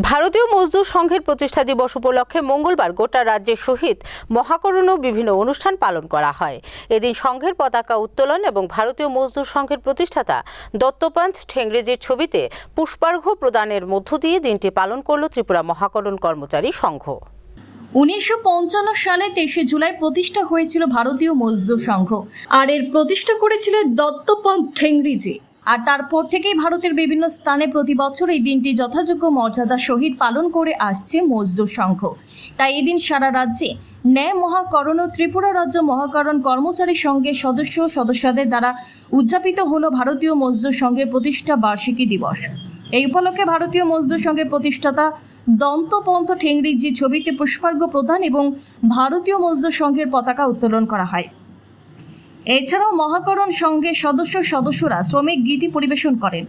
ভারতীয় মজদুর সংঘের প্রতিষ্ঠা দিবস উপলক্ষে মঙ্গলবার গোটা রাজ্যের সহিত মহাকরণ ও বিভিন্ন অনুষ্ঠান পালন করা হয়। এদিন সংঘের পতাকা উত্তোলন এবং ভারতীয় মজদুর সংঘের প্রতিষ্ঠাতা দত্তপান্থ ঠেংরেজির ছবিতে পুষ্পার্ঘ্য প্রদানের মধ্য দিয়ে দিনটি পালন করল ত্রিপুরা মহাকরণ কর্মচারী সংঘ। উনিশশো পঞ্চান্ন সালে তেইশে জুলাই প্রতিষ্ঠা হয়েছিল ভারতীয় মজদুর সংঘ। আর এর প্রতিষ্ঠা করেছিল দত্তপন্থ ঠেংরিজি। আর তারপর থেকেই ভারতের বিভিন্ন স্থানে প্রতি বছর এই দিনটি যথাযোগ্য মর্যাদা সহিত পালন করে আসছে মজদুর সংঘ। তাই এদিন সারা রাজ্যে ন্যায় মহাকরণ ও ত্রিপুরা রাজ্য মহাকরণ কর্মচারী সংঘের সদস্য সদস্যদের দ্বারা উদযাপিত হলো ভারতীয় মজদুর সংঘের প্রতিষ্ঠা বার্ষিকী দিবস। এই উপলক্ষে ভারতীয় মজদুর সংঘের প্রতিষ্ঠাতা দন্তপন্থ ঠেংরিজি ছবিতে পুষ্পার্ঘ্য প্রদান এবং ভারতীয় মজদুর সংঘের পতাকা উত্তোলন করা হয়। এছাড়াও মহাকরণ সংঘের সদস্য সদস্যরা শ্রমিক গীতি পরিবেশন করেন।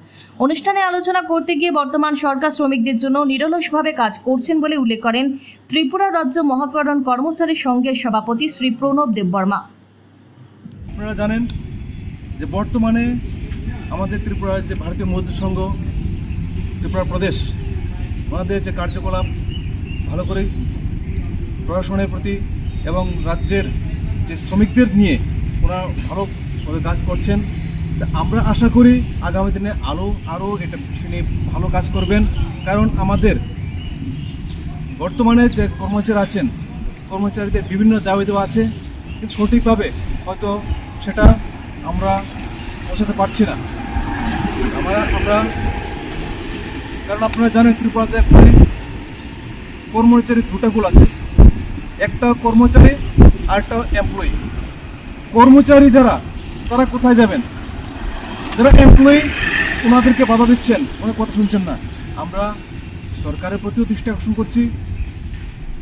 অনুষ্ঠানে আলোচনা করতে গিয়ে বর্তমান সরকার শ্রমিকদের জন্য নিরলসভাবে কাজ করছেন বলে উল্লেখ করেন ত্রিপুরা রাজ্য মহাকরণ কর্মচারী সংঘের সভাপতি শ্রী প্রণব দেববর্মা। আপনারা জানেন যে বর্তমানে আমাদের ত্রিপুরার যে ভারতীয় মজদুর সংঘ, ত্রিপুরা প্রদেশ, ওনাদের যে কার্যকলাপ, ভালো করে প্রশাসনের প্রতি এবং রাজ্যের যে শ্রমিকদের নিয়ে ওনারা ভালোভাবে কাজ করছেন। আমরা আশা করি আগামী দিনে আলো আরও এটা নিয়ে ভালো কাজ করবেন। কারণ আমাদের বর্তমানে যে কর্মচারী আছেন, কর্মচারীদের বিভিন্ন দাবি দেওয়া আছে। কিন্তু সঠিকভাবে হয়তো সেটা আমরা পৌঁছাতে পারছি না। আমরা আমরা, কারণ আপনারা জানেন ত্রিপুরাতে এখানে কর্মচারী দুটা গুল আছে। একটা কর্মচারী আর একটা এমপ্লয়ি কর্মচারী যারা, তারা কোথায় যাবেন? যারা এমপ্লয়ি ওনাদেরকে বাধা দিচ্ছেন ওনার কথা শুনছেন না। আমরা সরকারের প্রতিও দৃষ্টি আকর্ষণ করছি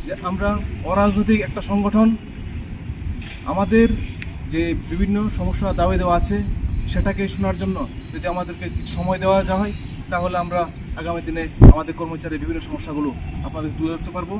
যে আমরা অরাজনৈতিক একটা সংগঠন। আমাদের যে বিভিন্ন সমস্যা দাবি দেওয়া আছে, সেটাকে শোনার জন্য যদি আমাদেরকে কিছু সময় দেওয়া যা হয় তাহলে আমরা আগামী দিনে আমাদের কর্মচারীর বিভিন্ন সমস্যাগুলো আপনাদের তুলে ধরতে পারব।